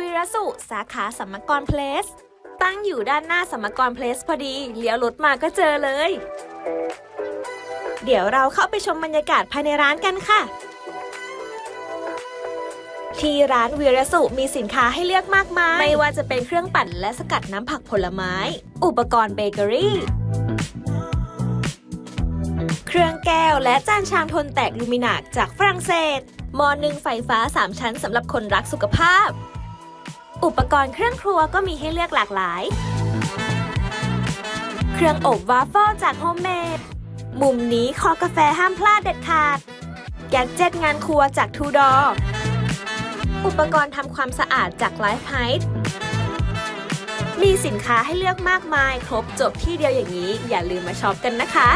วีรสุ สาขาสัมมกรเพลส ตั้งอยู่ด้านหน้าสัมมกรเพลสพอดี เลี้ยวรถมาก็เจอเลย เดี๋ยวเราเข้าไปชมบรรยากาศภายในร้านกันค่ะ ที่ร้านวีรสุมีสินค้าให้เลือกมากมาย ไม่ว่าจะเป็นเครื่องปั่นและสกัดน้ำผักผลไม้ อุปกรณ์เบเกอรี่เครื่องแก้วและจานชามทนแตกลูมินาร์จากฝรั่งเศสหม้อนึ่งไฟฟ้า 3 ชั้นสำหรับคนรักสุขภาพ อุปกรณ์เครื่องครัวก็มีให้เลือกหลากหลาย เครื่องอบวาฟเฟิลจากโฮมเมด มุมนี้คอกาแฟห้ามพลาดเด็ดขาด แกดเจ็ตงานครัวจากทูดอ อุปกรณ์ทำความสะอาดจากไลฟ์ไฮท์มีสินค้าให้เลือกมากมาย ครบจบที่เดียวอย่างนี้ อย่าลืมมาช็อปกันนะคะ